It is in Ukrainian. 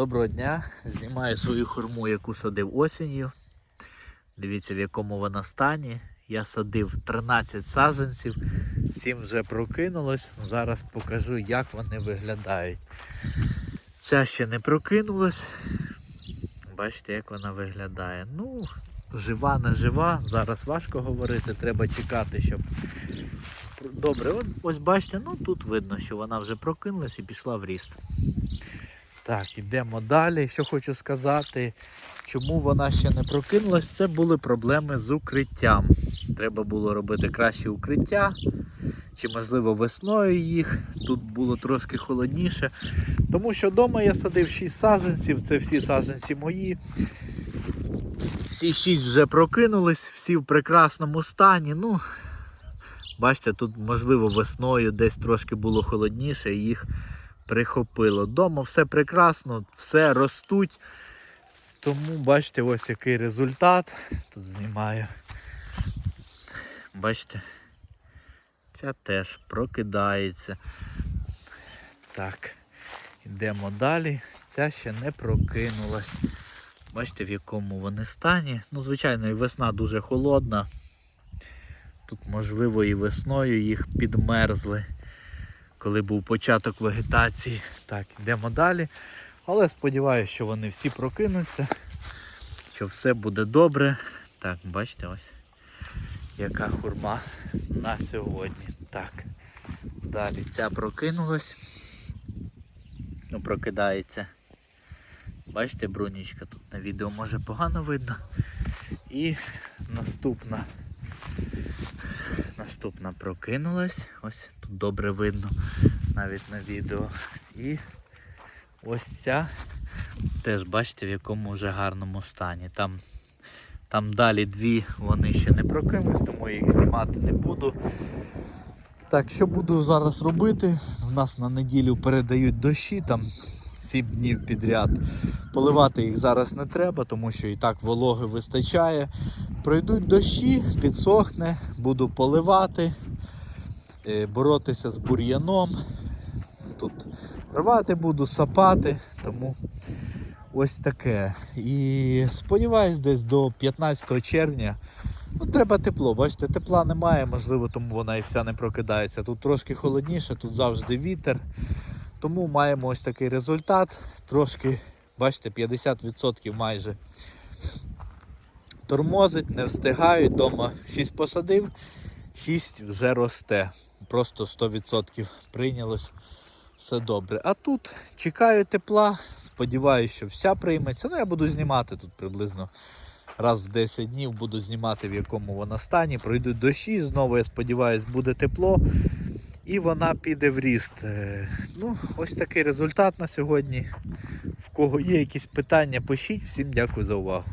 Доброго дня. Знімаю свою хурму, яку садив осінню. Дивіться, в якому вона стані. Я садив 13 саджанців, 7 вже прокинулось. Зараз покажу, як вони виглядають. Ця ще не прокинулась. Бачите, як вона виглядає. Ну, жива, не жива. Зараз важко говорити, треба чекати, щоб. Добре, ось бачите, ну тут видно, що вона вже прокинулась і пішла в ріст. Так, йдемо далі. Що хочу сказати, чому вона ще не прокинулась, це були проблеми з укриттям. Треба було робити краще укриття, чи можливо весною їх. Тут було трошки холодніше. Тому що вдома я садив 6 саджанців, це всі саджанці мої. Всі 6 вже прокинулись, всі в прекрасному стані. Ну, бачите, тут можливо весною десь трошки було холодніше, і їх прихопило. Дома все прекрасно, все ростуть. Тому бачите, ось який результат. Тут знімаю. Бачите, ця теж прокидається. Так, йдемо далі. Ця ще не прокинулась. Бачите, в якому вони стані. Ну, звичайно, і весна дуже холодна. Тут, можливо, і весною їх підмерзли коли був початок вегетації. Так, йдемо далі. Але сподіваюся, що вони всі прокинуться, що все буде добре. Так, бачите ось яка хурма на сьогодні. Так, далі ця прокинулась. Ну, прокидається. Бачите, брунічка тут на відео може погано видно. І наступна. Наступна прокинулась. Ось тут добре видно навіть на відео. І ось ця теж бачите в якому вже гарному стані. Там там далі дві вони ще не прокинулись, тому я їх знімати не буду. Так, що буду зараз робити? У нас на неділю передають дощі, там 7 днів підряд. Поливати їх зараз не треба, тому що і так вологи вистачає. Пройдуть дощі, підсохне, буду поливати, е, боротися з бур'яном. Тут рвати буду, сапати, тому ось таке. І сподіваюсь, десь до 15 червня. Ну, треба тепло, бачите, тепла немає, можливо, тому вона і вся не прокидається. Тут трошки холодніше, тут завжди вітер. Тому маємо ось такий результат. Трошки, бачите, 50% майже тормозить, не встигають. Дома 6 посадив, 6 вже росте. Просто 100% прийнялось. Все добре. А тут чекаю тепла, сподіваюся, що вся прийметься. Ну, я буду знімати тут приблизно раз в 10 днів, буду знімати в якому вона стані. Пройдуть дощі, знову, я сподіваюся, буде тепло. І вона піде в ріст. Е, Ну, ось такий результат на сьогодні. В кого є якісь питання, пишіть. Всім дякую за увагу.